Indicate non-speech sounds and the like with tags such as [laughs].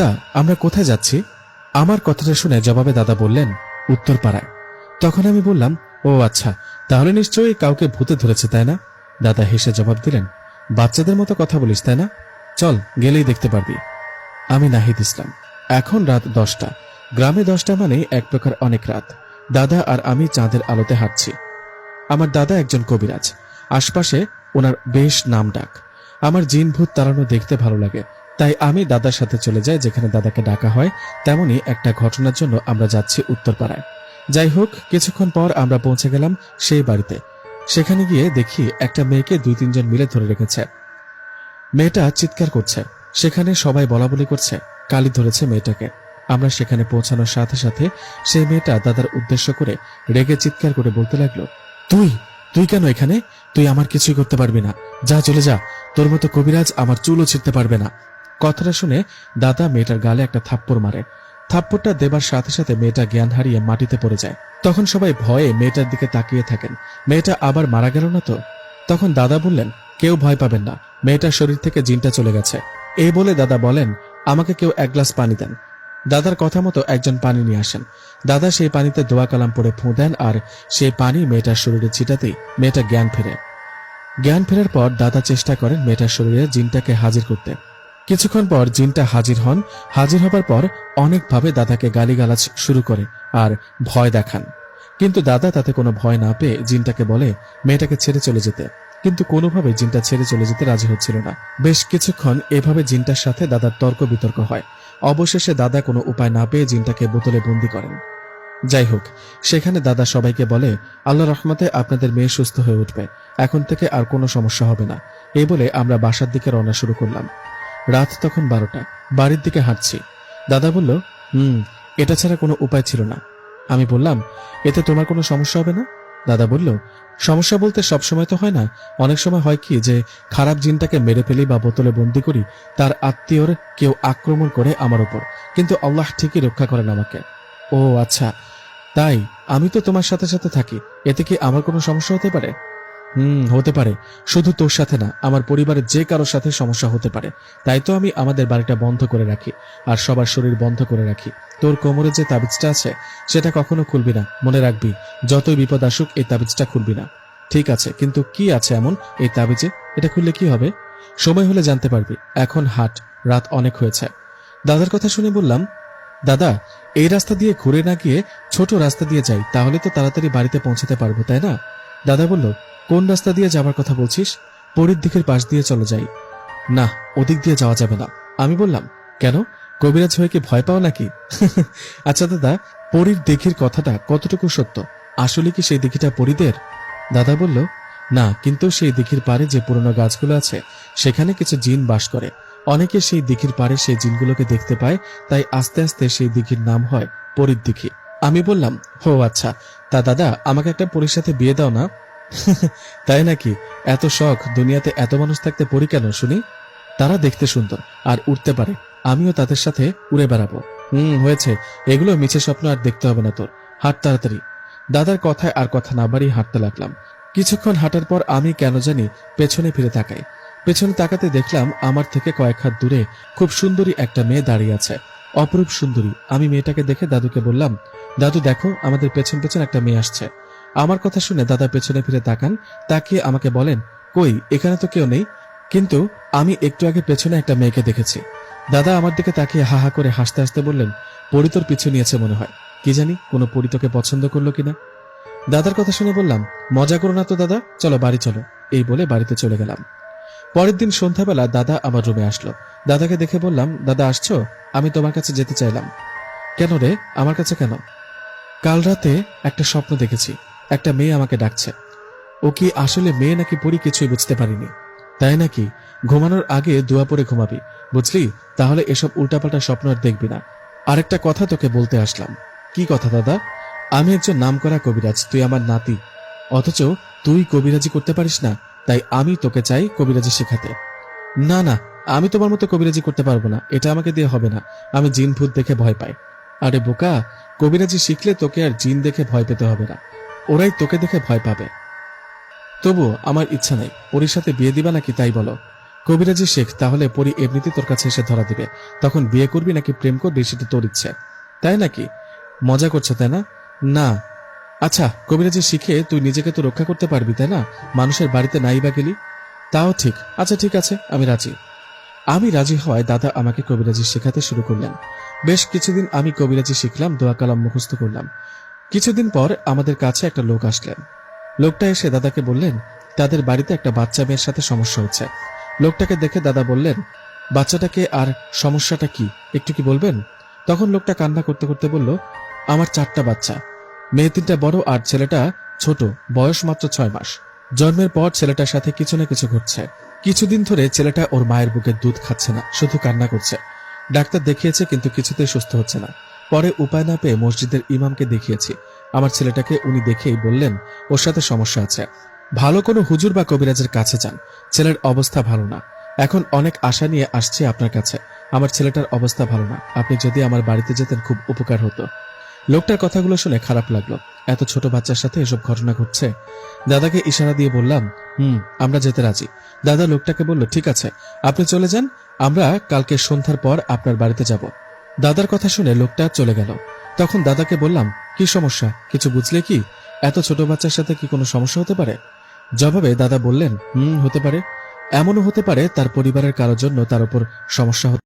দাদা, আমরা কোথায় যাচ্ছি? আমার কথাটা শুনে জবাবে দাদা বললেন, উত্তরপাড়ায়। তখন আমি বললাম, ও আচ্ছা তাহলে নিশ্চয়ই কাউকে ভূতে ধরেছে, তাই না? দাদা হেসে জবাব দিলেন, বাচ্চাদের মতো কথা বলিস, তাই না? চল, গেলেই দেখতে পারবি। আমি নাহিদ ইসলাম। এখন রাত দশটা। গ্রামে দশটা মানে এক প্রকার অনেক রাত। দাদা আর আমি চাঁদের আলোতে হাঁটছি। আমার দাদা একজন কবিরাজ। আশপাশে ওনার বেশ নাম ডাক। আমার জিন ভূত তাড়ানো দেখতে ভালো লাগে। তাই আমি দাদার সাথে চলে যাই, যেখানে দাদাকে ডাকা হয়। তেমনি একটা ঘটনার জন্য আমরা যাচ্ছি উত্তরপাড়ায়। যাই হোক, কিছুক্ষণ পর আমরা পৌঁছে গেলাম সেই বাড়িতে। সেখানে গিয়ে দেখি একটা মেয়েকে দুই তিনজন মিলে ধরে রেখেছে। মেয়েটা চিৎকার করছে। সেখানে সবাই বলা বলি করছে, কালি ধরেছে মেয়েটাকে। আমরা সেখানে পৌঁছানোর সাথে সাথে সেই মেয়েটা দাদার উদ্দেশ্য করে রেগে চিৎকার করে বলতে লাগল, তুই তুই কেন এখানে? তুই আমার কিছুই করতে পারবি না। যা চলে যা। তোর মতো কবিরাজ আমার চুলও ছিঁড়তে পারবে না। কথাটা শুনে দাদা মেয়েটার গালে একটা থাপ্পড় মারে। থাপ্পড়টা দেবার সাথে সাথে মেয়েটা জ্ঞান হারিয়ে মাটিতে পড়ে যায়। তখন সবাই ভয়ে মেয়েটার দিকে তাকিয়ে থাকেন। মেয়েটা আবার মারা গেল না তো? তখন দাদা বললেন, কেউ ভয় পাবেন না। মেয়েটার শরীর থেকে জিনটা চলে গেছে। এই বলে দাদা বলেন, আমাকে কেউ এক গ্লাস পানি দেন। দাদার কথা মতো একজন পানি নিয়ে আসেন। দাদা সেই পানিতে দোয়া কালাম পরে ফুঁ দেন আর সেই পানি মেয়েটার শরীরে ছিটাতেই মেয়েটা জ্ঞান ফেরে। জ্ঞান ফেরার পর দাদা চেষ্টা করেন মেয়েটার শরীরে জিনটাকে হাজির করতে। কিছুক্ষণ পর জিনটা হাজির হন। হাজির হবার পর অনেকভাবে দাদাকে গালিগালাজ শুরু করে আর ভয় দেখান। কিন্তু দাদা তাতে কোনো ভয় না পেয়ে জিনটাকে বলে, মেয়েটাকে ছেড়ে চলে যেতে। কিন্তু কোনোভাবে জিনটা ছেড়ে চলে যেতে রাজি হচ্ছিল না। বেশ কিছুক্ষণ এভাবে জিনটার সাথে দাদার তর্ক বিতর্ক হয়। অবশেষে দাদা কোনো উপায় না পেয়ে জিনটাকে বোতলে বন্দি করেন। যাই হোক, সেখানে দাদা সবাইকে বলে, আল্লাহ রহমতে আপনাদের মেয়ে সুস্থ হয়ে উঠবে। এখন থেকে আর কোনো সমস্যা হবে না। এই বলে আমরা বাসার দিকে রওনা শুরু করলাম। রাত তখন বারোটা। বাড়ির দিকে হাঁটছি। দাদা বলল, হুম, এটা ছাড়া কোনো উপায় ছিল না। আমি বললাম, এতে তোমার কোনো সমস্যা হবে না? দাদা বলল, সমস্যা বলতে সব সময় তো হয় না। অনেক সময় হয় কি যে, খারাপ জিনটাকে মেরে ফেলি বা বোতলে বন্দি করি, তার আত্মীয়র কেউ আক্রমণ করে আমার উপর কিন্তু আল্লাহ ঠিকই রক্ষা করেন আমাকে। ও আচ্ছা। তাই, আমি তো তোমার সাথে সাথে থাকি। এতে কি আমার কোনো সমস্যা হতে পারে? হুম, হতে পারে। শুধু তোর সাথে না, আমার পরিবারের যে কারোর সাথে সমস্যা হতে পারে। তাই তো আমি আমাদের বাড়িটা বন্ধ করে রাখি, আর সবার শরীর বন্ধ করে রাখি। তোর কোমরে যে তাবিজটা আছে, সেটা কখনো খুলবি না। মনে রাখবি, যতই বিপদ আসুক, এই তাবিজটা খুলবি না। ঠিক আছে, কিন্তু কি আছে এমন, এই তাবিজে? এটা খুললে কি হবে? সময় হলে জানতে পারবি। এখন হাট, রাত অনেক হয়েছে। দাদার কথা শুনে বললাম, দাদা, এই রাস্তা দিয়ে ঘুরে না গিয়ে ছোট রাস্তা দিয়ে যাই, তাহলে তো তাড়াতাড়ি বাড়িতে পৌঁছাতে পারব, তাই না? দাদা বলল কোন রাস্তা দিয়ে যাবার কথা বলছিস? পরীর দিকের পাশ দিয়ে চলে যাই। না, ওদিক দিয়ে যাওয়া যাবে না। আমি বললাম, কেন? কবিরাজ হয়ে কি ভয় পাও নাকি? [laughs] আচ্ছা দাদা, পরীর দিঘির কথাটা কতটুকু সত্য? আসলে কি সেই দিঘিটা পরীদের? দাদা বলল, না, কিন্তু সেই দিঘির পারে যে পুরনো গাছগুলো আছে, সেখানে কিছু জিন বাস করে। অনেকে সেই দিঘির পারে সেই জিনগুলোকে দেখতে পায়, তাই আস্তে আস্তে সেই দিঘির নাম হয় পরীর দিঘি। আমি বললাম, হো আচ্ছা। তা দাদা, আমাকে একটা পরীর সাথে বিয়ে দাও না। [laughs] তাই নাকি? এত শখ, দুনিয়াতে এত মানুষ থাকতে পড়ি কেন, শুনি? তারা দেখতে সুন্দর আর উঠতে পারে। আমিও তাদের সাথে উড়ে বেড়াবো। হুম, হয়েছে। এগুলো মিছে স্বপ্ন আর দেখতে হবে না তোর। হাট তাড়াতাড়ি। দাদার কথায় আর কথা না বাড়িয়ে হাঁটতে লাগলাম। কিছুক্ষণ হাঁটার পর আমি কেন জানি পেছনে ফিরে তাকাই। পেছনে তাকাতে দেখলাম আমার থেকে কয়েক হাত দূরে খুব সুন্দরী একটা মেয়ে দাঁড়িয়ে আছে। অপরূপ সুন্দরী। আমি মেয়েটাকে দেখে দাদুকে বললাম, দাদু, দেখো, আমাদের পেছন পেছন একটা মেয়ে আসছে। আমার কথা শুনে দাদা পেছনে ফিরে তাকান, তাকিয়ে আমাকে বলেন, কই, এখানে তো কেউ নেই। কিন্তু আমি একটু আগে পেছনে একটা মেয়েকে দেখেছি। দাদা আমার দিকে তাকিয়ে হা হা করে হাসতে হাসতে বললেন পরিতর পিছু নিয়েছে মনে হয়। কি জানি, কোনো পরিতকে পছন্দ করল কিনা? দাদার কথা শুনে বললাম, মজা করো না তো দাদা, চলো বাড়ি চলো। এই বলে বাড়িতে চলে গেলাম। পরের দিন সন্ধ্যাবেলা দাদা আমার রুমে আসলো। দাদাকে দেখে বললাম, দাদা, আসছো? আমি তোমার কাছে যেতে চাইলাম। কেন রে? আমার কাছে কেন? কাল রাতে একটা স্বপ্ন দেখেছি। একটা মেয়ে আমাকে ডাকছে। ও কি আসলে মেয়ে নাকি পড়ি কিছুই বুঝতে পারিনি? তাই নাকি ঘুমানোর আগে দোয়া পরে ঘুমাবি? বুঝলি? তাহলে এসব উল্টাপাল্টা স্বপ্ন আর দেখবি না। আরেকটা কথা তোকে বলতে আসলাম। কি কথা, দাদা? আমি একজন নামকরা কবিরাজ, তুই আমার নাতি। অথচ তুই কবিরাজি করতে পারিস না, তাই আমি তোকে চাই কবিরাজি শেখাতে। না না, আমি তোমার মতো কবিরাজি করতে পারব না। এটা আমাকে দিয়ে হবে না। আমি জিন ভূত দেখে ভয় পাই। আরে বোকা, কবিরাজি শিখলে তোকে আর জিন দেখে ভয় পেতে হবে না। ওরাই তোকে দেখে ভয় পাবে। তবুও আমার ইচ্ছা নেই ওর সাথে বিয়ে দিবা নাকি তাই বলো। কবিরাজি শেখ, তাহলে পরি এমনিতে তোর কাছে এসে ধরা দিবে। তখন বিয়ে করবি নাকি প্রেম করবি সেটা তোর ইচ্ছে। তাই নাকি? মজা করছ, তাই না? না। আচ্ছা কবিরাজি শিখে তুই নিজেকে তো রক্ষা করতে পারবি, তাই না? মানুষের বাড়িতে নাই বা গেলি? তাও ঠিক। আচ্ছা ঠিক আছে, আমি রাজি। আমি রাজি হওয়ায় দাদা আমাকে কবিরাজি শেখাতে শুরু করলেন। বেশ কিছুদিন আমি কবিরাজি শিখলাম দোয়া কালাম মুখস্থ করলাম। কিছুদিন পর আমাদের কাছে একটা লোক আসলেন। লোকটা এসে দাদাকে বললেন, তাদের বাড়িতে একটা বাচ্চা মেয়ের সাথে সমস্যা হচ্ছে। লোকটাকে দেখে দাদা বললেন, বাচ্চাটাকে আর সমস্যাটা কি? একটু কি বলবেন? তখন লোকটা কান্না করতে করতে বলল, আমার চারটা বাচ্চা। মেয়ে তিনটা বড় আর ছেলেটা ছোট, বয়স মাত্র ছয় মাস। জন্মের পর ছেলেটার সাথে কিছু না কিছু ঘটছে। কিছুদিন ধরে ছেলেটা ওর মায়ের বুকে দুধ খাচ্ছে না, শুধু কান্না করছে। ডাক্তার দেখিয়েছে কিন্তু কিছুতেই সুস্থ হচ্ছে না। পরে উপায় না পেয়ে মসজিদের ইমামকে দেখিয়েছি। আমার ছেলেটাকে উনি দেখেই বললেন, ওর সাথে সমস্যা আছে। ভালো কোনো হুজুর বা কবিরাজের কাছে যান। ছেলের অবস্থা ভালো না। এখন অনেক আশা নিয়ে আসছে আপনার কাছে। আমার ছেলেটার অবস্থা ভালো না। আপনি যদি আমার বাড়িতে যেতেন খুব উপকার হতো। লোকটার কথাগুলো শুনে খারাপ লাগল। এত ছোট বাচ্চার সাথে এসব ঘটনা ঘটছে? দাদাকে ইশারা দিয়ে বললাম, হুম, আমরা যেতে রাজি। দাদা লোকটাকে বলল, ঠিক আছে। আপনি চলে যান। আমরা কালকে সন্ধ্যার পর আপনার বাড়িতে যাব। দাদার কথা শুনে লোকটা চলে গেল। তখন দাদাকে বললাম, কি সমস্যা? কিছু বুঝলে কি? এত ছোট বাচ্চার সাথে কি কোনো সমস্যা হতে পারে? জবাবে দাদা বললেন, হুম, হতে পারে। এমনও হতে পারে তার পরিবারের কারোর জন্য তার উপর সমস্যা